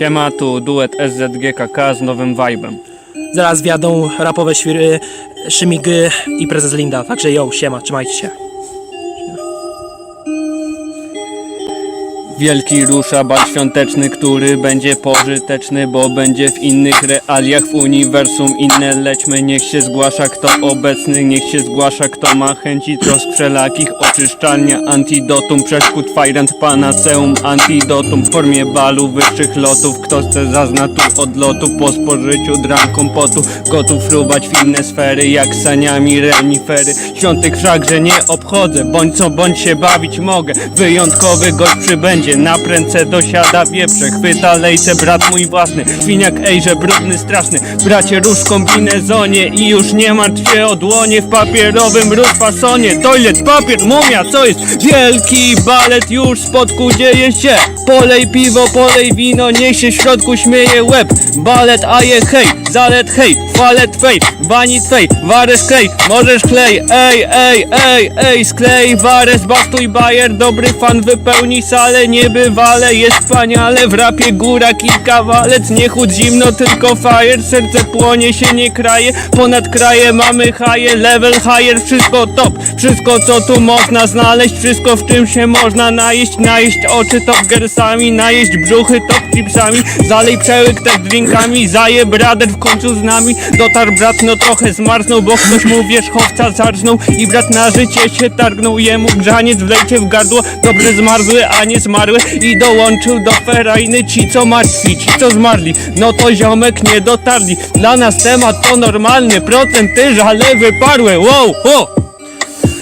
Siema, tu duet SZGKK z nowym vibe'em. Zaraz wjadą rapowe świry, szymigy i prezes Linda. Także yo, siema, trzymajcie się. Wielki rusza bal świąteczny, który będzie pożyteczny, bo będzie w innych realiach w uniwersum inne lećmy. Niech się zgłasza kto obecny, niech się zgłasza kto ma chęci trosk wszelakich oczyszczalnia antidotum, przeszkód fajrant panaceum antidotum w formie balu wyższych lotów. Kto chce zazna tu odlotu po spożyciu dram kompotu, gotów fruwać w inne sfery jak saniami renifery. Świątek wszakże nie obchodzę, bądź co bądź się bawić mogę. Wyjątkowy gość przybędzie, na prędce dosiada wieprze, chwyta lejce brat mój własny. Świniak ejże brudny straszny, bracie róż kombinezonie i już nie martw się o dłonie w papierowym fasonie. Toilet, papier, mumia, co jest? Wielki balet już spodku dzieje się. Polej piwo, polej wino, niech się w środku śmieje łeb. Balet, a je hej, zalet hej, falet fej, bani twej, wares klej, możesz klej, ej, ej, ej, ej, sklej, wares, bastuj bajer, dobry fan wypełni salę, niebywale, jest wspaniale, w rapie góra kilka walec, nie chód zimno, tylko fire, serce płonie się nie kraje, ponad kraje mamy haje, level higher, wszystko top, wszystko co tu można znaleźć, wszystko w czym się można najeść, najeść oczy top najeść brzuchy top chipsami, zalej przełyk też drinkami, zaje brader w końcu z nami, dotarł brat no trochę zmarznął, bo ktoś mu wierzchowca zarżnął. I brat na życie się targnął, jemu grzaniec wlejcie w gardło, dobrze zmarzły, a nie zmarły. I dołączył do ferajny ci co martwi, ci co zmarli, no to ziomek nie dotarli, dla nas temat to normalny, procenty żale wyparły, wow, wow.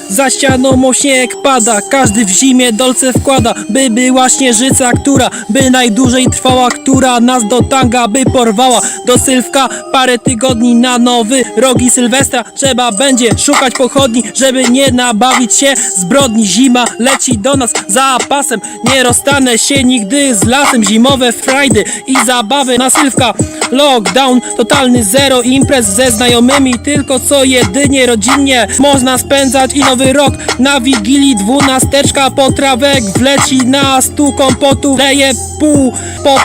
Za ścianą śnieg pada, każdy w zimie dolce wkłada By była śnieżyca, która by najdłużej trwała Która nas do tanga by porwała. Do Sylwka parę tygodni na nowy rogi Sylwestra. Trzeba będzie szukać pochodni, żeby nie nabawić się. Zbrodni Zima leci do nas za pasem Nie rozstanę się nigdy z lasem. Zimowe frajdy i zabawy na Sylwka Lockdown, totalny zero imprez ze znajomymi Tylko co jedynie rodzinnie. Można spędzać i nowy rok Na wigilii dwunasteczka potrawek wleci na stół kompotu Leje pół, po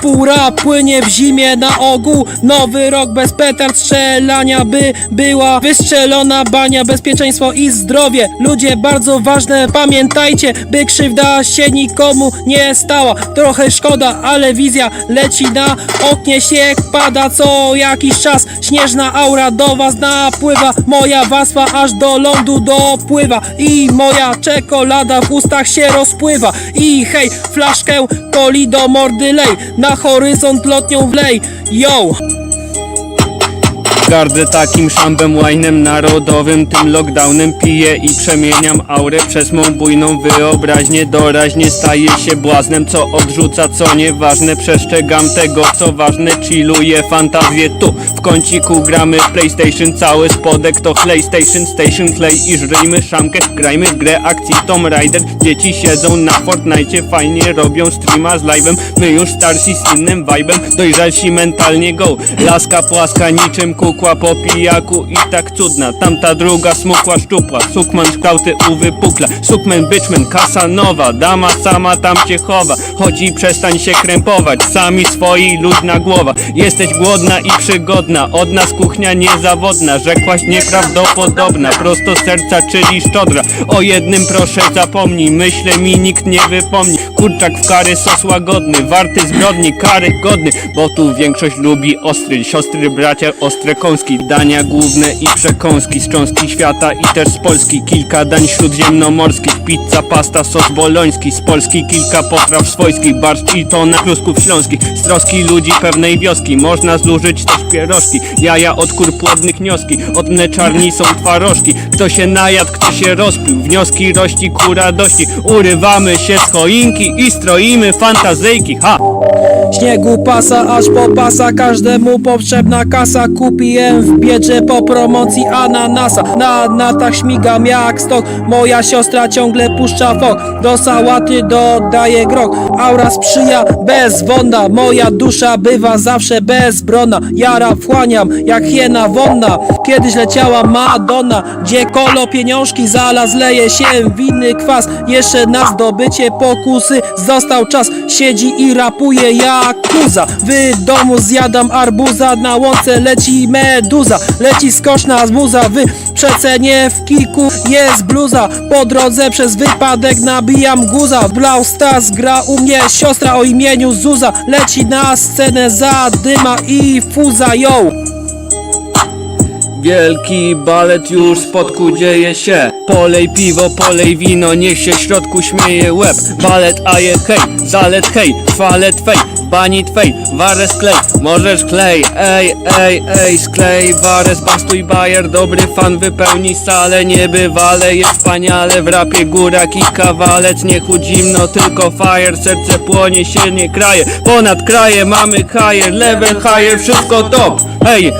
płynie w zimie na ogół. Nowy rok bez petard strzelania by była wystrzelona bania Bezpieczeństwo i zdrowie, ludzie bardzo ważne Pamiętajcie, by krzywda się nikomu nie stała. Trochę szkoda, ale wizja leci na oknie Śnieg pada co jakiś czas Śnieżna aura do was napływa. Moja warstwa aż do lądu dopływa I moja czekolada w ustach się rozpływa. I hej, flaszkę coli do mordy lej Na horyzont lotnią wlej. Yo! Gardzę takim szambem łajnem narodowym. Tym lockdownem piję i przemieniam aurę Przez mą bujną wyobraźnię. Doraźnie staję się błaznem Co odrzuca co nieważne. Przestrzegam tego co ważne Chilluję fantazję. Tu W kąciku gramy PlayStation Cały spodek to PlayStation Station. Play i żryjmy szamkę Grajmy w grę akcji Tomb Raider. Dzieci siedzą na Fortnite Fajnie robią streama z live'em. My już starsi z innym vibe'em Dojrzalsi mentalnie go. Laska płaska niczym kukła po pijaku i tak cudna. Tamta druga smukła szczupła. Sukman kształty uwypukla Sukmen byczmen kasanowa Dama sama tam cię chowa. Chodzi przestań się krępować. Sami swoi luźna głowa. Jesteś głodna i przygodna. Od nas kuchnia niezawodna. Rzekłaś nieprawdopodobna. Prosto serca czyli szczodra. O jednym proszę zapomnij. Myślę mi nikt nie wypomni Kurczak w kary sos łagodny Warty zbrodni, kary godny Bo tu większość lubi ostry Siostry, bracia, ostre kąski Dania główne i przekąski Z cząstki świata i też z Polski Kilka dań śródziemnomorskich Pizza, pasta, sos boloński Z Polski kilka potraw swojskich Barszcz i to na klusków śląskich Z troski ludzi pewnej wioski Można zużyć też pierożki Jaja od kur płodnych wnioski Od mleczarni są twarożki Kto się najadł, kto się rozpił Wnioski rości ku radości Urywamy się z choinki I stroimy fantazyjki Ha! Śniegu pasa aż po pasa. Każdemu potrzebna kasa. Kupiłem w biedrze po promocji ananasa. Na natach śmigam jak stok. Moja siostra ciągle puszcza fok. Do sałaty dodaje grog. Aura sprzyja bezwonna Moja dusza bywa zawsze bezbronna. Jara wchłaniam jak hiena wonna. Kiedyś leciała Madonna Gdzie kolo pieniążki zalaz Leje się winny kwas. Jeszcze na zdobycie pokusy. Został czas. Siedzi i rapuje jak akuza W domu zjadam arbuza Na łące leci meduza. Leci skoczna zmuza W przecenie w kilku jest bluza. Po drodze przez wypadek nabijam guza. Stas gra u mnie siostra o imieniu Zuza. Leci na scenę za dyma i fuza yo. Wielki balet już w spodku dzieje się. Polej piwo, polej wino, niech się w środku śmieje łeb. Balet aje hej, zalet hej, falet fej Bani twej, warę sklej, możesz klej Ej, ej, ej, sklej. Warę, zbastuj bajer Dobry fan wypełni salę, niebywale Jest wspaniale, w rapie górak i kawalec. Nie chudź zimno, tylko fire Serce płonie, się nie kraje. Ponad kraje mamy higher, level higher Wszystko top, hej.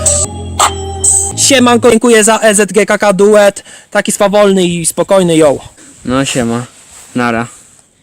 Siemanko, dziękuję za EZGKK duet. Taki swawolny i spokojny yo. No siema, nara